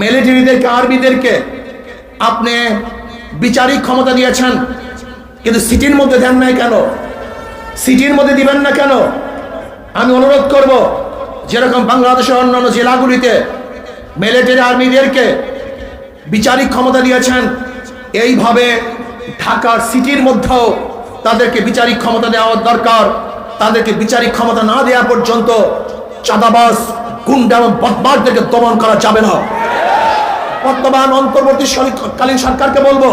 মিলিটারিদেরকে আর্মিদেরকে আপনি বিচারিক ক্ষমতা দিয়েছেন, কিন্তু সিটির মধ্যে দেন নাই কেন? সিটির মধ্যে দিবেন না কেন? আমি অনুরোধ করব, যেরকম বাংলাদেশের অন্যান্য জেলাগুলিতে মিলিটারি আর্মিদেরকে বিচারিক ক্ষমতা দিয়েছেন, এইভাবে ঢাকার সিটির মধ্যেও তাদেরকে বিচারিক ক্ষমতা দেওয়া দরকার। তাদেরকে বিচারিক ক্ষমতা না দেওয়া পর্যন্ত চাঁদাবাস গুন্ডা এবং বদমাসদেরকে দমন করা যাবে না। বর্তমান অন্তর্বর্তী অন্তর্বর্তীকালীন সরকারকে বলব,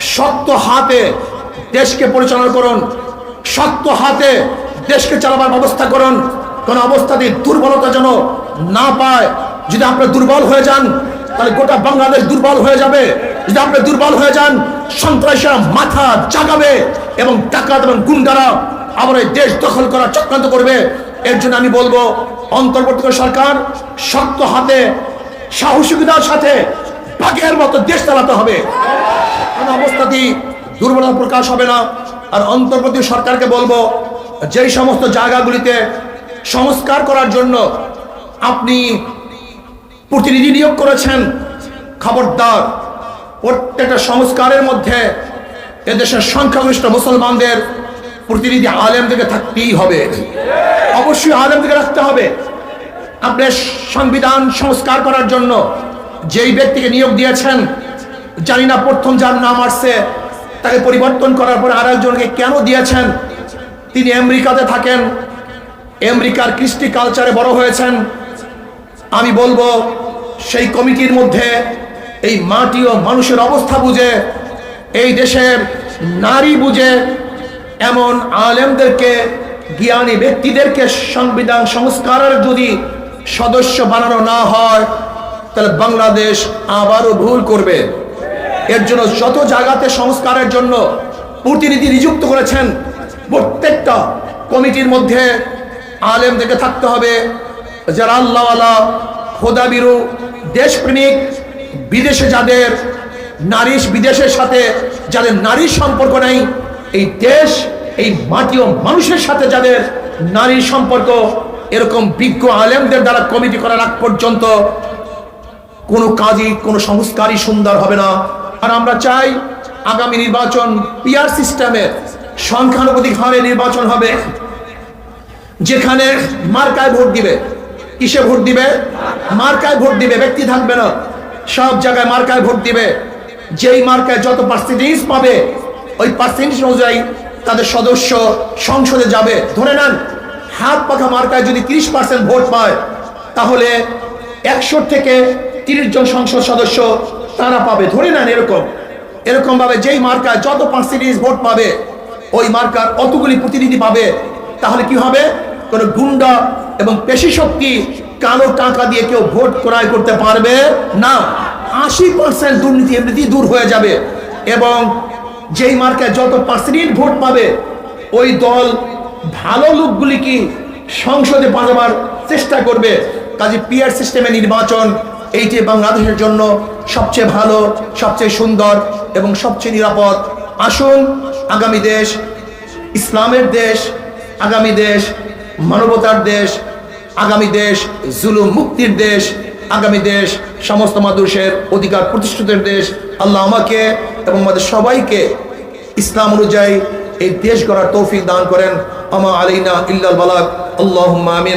শক্ত হাতে দেশকে পরিচালনা করুন, শক্ত হাতে দেশকে চালাবার ব্যবস্থা করুন। কোন অবস্থাতে দুর্বলতা যেন না পায়। যদি আপনি দুর্বল হয়ে যান, তাহলে গোটা বাংলাদেশ দুর্বল হয়ে যাবে। যদি আপনি দুর্বল হয়ে যান, সন্ত্রাসীরা মাথা জাগাবে এবং ডাকাত এবং গুন্ডারা আবার এই দেশ দখল করার চক্রান্ত করবে। এর জন্য আমি বলব, অন্তর্বর্তী সরকার শক্ত হাতে সাহসিকতার সাথে বাঘের মতো দেশ চালাতে হবে। কোন অবস্থাতেই দুর্বলতা প্রকাশ হবে না। আর অন্তর্বর্তী সরকারকে বলব, যেই সমস্ত জায়গাগুলিতে সংস্কার করার জন্য আপনি প্রতিনিধি নিয়োগ করেছেন, খবরদার, প্রত্যেকটা সংস্কারের মধ্যে এদেশের সংখ্যাগরিষ্ঠ মুসলমানদের প্রতিনিধি আলেমদেরকে থাকতেই হবে। অবশ্যই আলেমদেরকে রাখতে হবে। আপনার সংবিধান সংস্কার করার জন্য যেই ব্যক্তিকে নিয়োগ দিয়েছেন, জানি না প্রথম যার নাম আসছে, তাকে পরিবর্তন করার পর আর একজনকে কেন দিয়েছেন? তিনি আমেরিকাতে থাকেন, আমেরিকার কৃষ্টি কালচারে বড় হয়েছেন। আমি বলব, সেই কমিটির মধ্যে এই মাটি ও মানুষের অবস্থা বুঝে, এই দেশের নারী বুঝে, এমন আলেমদেরকে, জ্ঞানী ব্যক্তিদেরকে সংবিধান সংস্কারের যদি সদস্য বানানো না হয়, তাহলে বাংলাদেশ আবারও ভুল করবে। এর জন্য যত জায়গাতে সংস্কারের জন্য প্রতিনিধি নিযুক্ত করেছেন, প্রত্যেকটা কমিটির মধ্যে আলেমদেরকে থাকতে হবে। যারা আল্লাহওয়ালা খোদাবিরু, দেশপ্রেমিক, বিদেশে যাদের নারী, বিদেশের সাথে যাদের নারীর সম্পর্ক নেই, এই দেশ, এই মাটি ও মানুষের সাথে যাদের নারীর সম্পর্ক এরকম বিজ্ঞ আলেমদের দ্বারা কমিটি করার আগ পর্যন্ত কোনো কাজই, কোনো সংস্কারই সুন্দর হবে না। আর আমরা চাই আগামী নির্বাচন পিয়ার সিস্টেমে সংখ্যানুপাতিক হারে নির্বাচন হবে, যেখানে মার্কায় ভোট দিবে। কিসে ভোট দিবে? মার্কায় ভোট দিবে, ব্যক্তি থাকবে না। সব জায়গায় মার্কায় ভোট দিবে। যেই মার্কায় যত পার্সেন্টেজ পাবে, ওই পার্সেন্টেজ অনুযায়ী তাদের সদস্য সংসদে যাবে। ধরে নেন হাত পাখা মার্কায় যদি তিরিশ পার্সেন্ট ভোট পায়, তাহলে একশো থেকে তিরিশ জন সংসদ সদস্য তারা পাবে। ধরে নেন এরকম। এরকম ভাবে যেই মার্কায় যত পার্সেন্টেজ ভোট পাবে, ওই মার্কার অতগুলি প্রতিনিধি পাবে, তাহলে কি হবে? কোনো গুন্ডা এবং পেশি শক্তি কালো টাকা দিয়ে কেউ ভোট ক্রয় করতে পারবে না। আশি পার্সেন্ট দুর্নীতি এমনিতেই দূর হয়ে যাবে এবং যেই মার্কায় যত পার্সেন্ট ভোট পাবে, ওই দল ভালো লোকগুলি কি সংসদে পাঠাবার চেষ্টা করবে? কাজে পিয়ার সিস্টেমে নির্বাচন এইটি বাংলাদেশের জন্য সবচেয়ে ভালো, সবচেয়ে সুন্দর এবং সবচেয়ে নিরাপদ। আসুন, আগামী দেশ ইসলামের দেশ, আগামী দেশ মানবতার দেশ, আগামী দেশ জুলুম মুক্তির দেশ, আগামী দেশ সমস্ত মানুষের অধিকার প্রতিষ্ঠিতের দেশ। আল্লাহ আমাকে এবং আমাদের সবাইকে ইসলাম অনুযায়ী এই দেশ গড়ার তৌফিক দান করেন। আমা আলাইনা ইল্লাল বালাক আল্লাহুম্মা আমিন।